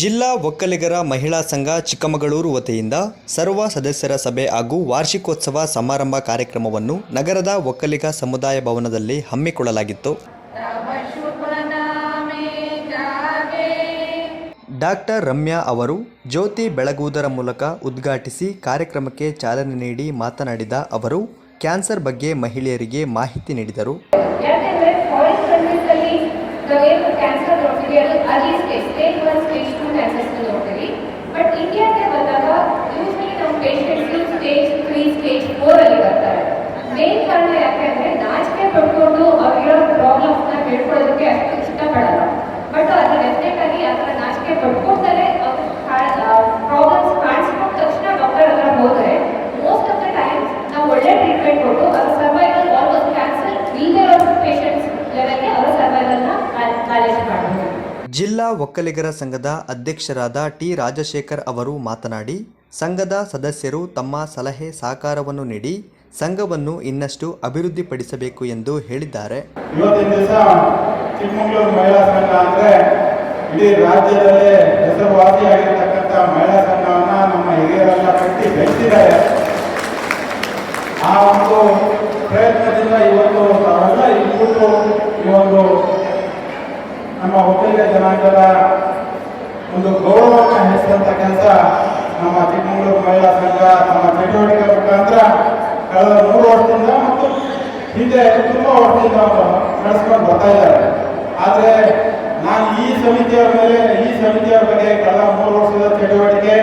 ಜಿಲ್ಲಾ ಒಕ್ಕಲಿಗರ ಮಹಿಳಾ ಸಂಘ ಚಿಕ್ಕಮಗಳೂರು ವತಿಯಿಂದ ಸರ್ವ ಸದಸ್ಯರ ಸಭೆ ಹಾಗೂ ವಾರ್ಷಿಕೋತ್ಸವ ಸಮಾರಂಭ ಕಾರ್ಯಕ್ರಮವನ್ನು ನಗರದ ಒಕ್ಕಲಿಗ ಸಮುದಾಯ ಭವನದಲ್ಲಿ ಹಮ್ಮಿಕೊಳ್ಳಲಾಗಿತ್ತು. ಡಾಕ್ಟರ್ ರಮ್ಯಾ ಅವರು ಜ್ಯೋತಿ ಬೆಳಗುವುದರ ಮೂಲಕ ಉದ್ಘಾಟಿಸಿ ಕಾರ್ಯಕ್ರಮಕ್ಕೆ ಚಾಲನೆ ನೀಡಿ ಮಾತನಾಡಿದ ಅವರು, ಕ್ಯಾನ್ಸರ್ ಬಗ್ಗೆ ಮಹಿಳೆಯರಿಗೆ ಮಾಹಿತಿ ನೀಡಿದರು. ಜಿಲ್ಲಾ ಒಕ್ಕಲಿಗರ ಸಂಘದ ಅಧ್ಯಕ್ಷರಾದ ಟಿ ರಾಜಶೇಖರ್ ಅವರು ಮಾತನಾಡಿ, ಸಂಘದ ಸದಸ್ಯರು ತಮ್ಮ ಸಲಹೆ ಸಹಕಾರವನ್ನು ನೀಡಿ, ಸಂಘವನ್ನು ಇನ್ನಷ್ಟು ಅಭಿವೃದ್ಧಿಪಡಿಸಬೇಕು ಎಂದು ಹೇಳಿದ್ದಾರೆ. ಇವತ್ತಿನ ದಿವಸ ಚಿಕ್ಕಮಗಳೂರು ಮಹಿಳಾ ಸಂಘ ಅಂದ್ರೆ ಇಡೀ ರಾಜ್ಯದಲ್ಲೇ ಹೆಸರುವಾಸಿಯಾಗಿರ್ತಕ್ಕಂಥ ಮಹಿಳಾ ಸಂಘವನ್ನ ನಮ್ಮ ಹಿರಿಯರೆಲ್ಲ ಕಟ್ಟಿ ಬೆಳೆಸಿದ್ದಾರೆ. ಆ ಒಂದು ಪ್ರಯತ್ನದಿಂದ ಇವತ್ತು ನಾವೆಲ್ಲ ನಮ್ಮ ಒಕ್ಕಲಿಗ ಜನಾಂಗದ ಒಂದು ಗೌರವವನ್ನು ಹೆಚ್ಚಿದಂಥ ಕೆಲಸ ನಮ್ಮ ಚಿಕ್ಕಮಗಳೂರು ಮಹಿಳಾ ಸಂಘ, ನಮ್ಮ ಚಟುವಟಿಕೆ ಮುಖಾಂತರ ಕಳೆದ ಮೂರು ವರ್ಷದಿಂದ ಮತ್ತು ಹಿಂದೆ ತುಂಬ ವರ್ಷದಿಂದ ನಡೆಸ್ಕೊಂಡು ಬರ್ತಾ ಇದ್ದಾರೆ. ಆದರೆ ನಾನು ಈ ಸಮಿತಿಯ ಮೇಲೆ, ಈ ಸಮಿತಿಯ ಬಗ್ಗೆ ಕಳೆದ ಮೂರು ವರ್ಷದ ಚಟುವಟಿಕೆ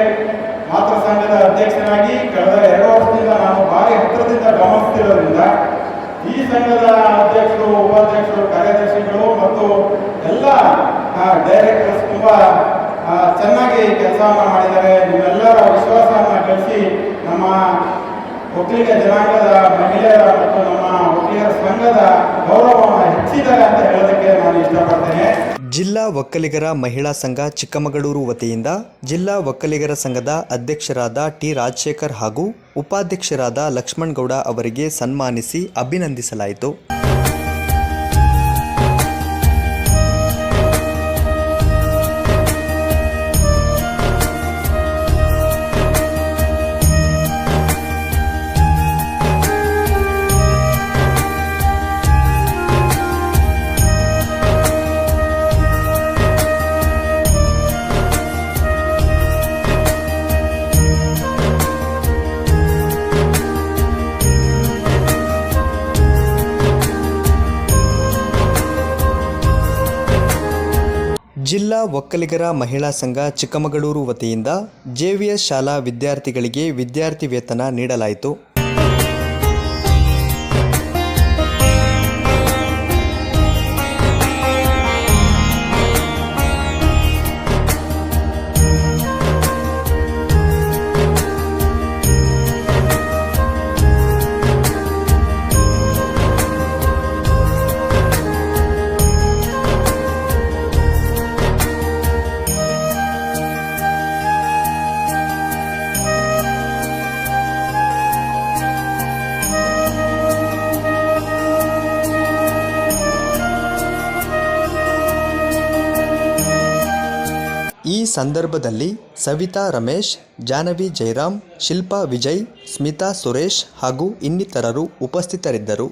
ಮಾತೃ ಸಂಘದ ಅಧ್ಯಕ್ಷನಾಗಿ ಕಳೆದ ಎರಡು ವರ್ಷದಿಂದ ನಾನು ಭಾರಿ ಹತ್ತಿರದಿಂದ ಗಮನಿಸ್ತಿರೋದ್ರಿಂದ ಈ ಸಂಘದ ಕೆಲಸವನ್ನು ಮಾಡಿದ್ದಾರೆ. ನಿಮ್ಮೆಲ್ಲರ ವಿಶ್ವಾಸವನ್ನು ಗಳಿಸಿ ನಮ್ಮ ಒಕ್ಕಲಿಗ ಜನಾಂಗದ ಮಹಿಳೆಯರ ಮತ್ತು ನಮ್ಮ ಒಕ್ಕಲಿಗರ ಸಂಘದ ಗೌರವವನ್ನು ಹೆಚ್ಚಿದ್ದಾರೆ ಅಂತ ಹೇಳೋದಕ್ಕೆ ನಾನು ಇಷ್ಟಪಡ್ತೇನೆ. ಜಿಲ್ಲಾ ಒಕ್ಕಲಿಗರ ಮಹಿಳಾ ಸಂಘ ಚಿಕ್ಕಮಗಳೂರು ವತಿಯಿಂದ ಜಿಲ್ಲಾ ಒಕ್ಕಲಿಗರ ಸಂಘದ ಅಧ್ಯಕ್ಷರಾದ ಟಿ ರಾಜಶೇಖರ್ ಹಾಗೂ ಉಪಾಧ್ಯಕ್ಷರಾದ ಲಕ್ಷ್ಮಣ್ ಗೌಡ ಅವರಿಗೆ ಸನ್ಮಾನಿಸಿ ಅಭಿನಂದಿಸಲಾಯಿತು. ಜಿಲ್ಲಾ ಒಕ್ಕಲಿಗರ ಮಹಿಳಾ ಸಂಘ ಚಿಕ್ಕಮಗಳೂರು ವತಿಯಿಂದ ಜೆವಿಎಸ್ ಶಾಲಾ ವಿದ್ಯಾರ್ಥಿಗಳಿಗೆ ವಿದ್ಯಾರ್ಥಿ ವೇತನ ನೀಡಲಾಯಿತು. ಸಂದರ್ಭದಲ್ಲಿ ಸವಿತಾ ರಮೇಶ್ ಜಾನವಿ ಜಯರಾಮ್ ಶಿಲ್ಪಾ ವಿಜಯ್ ಸ್ಮಿತಾ ಸುರೇಶ್ ಹಾಗೂ ಇನ್ನಿತರರು ಉಪಸ್ಥಿತರಿದ್ದರು.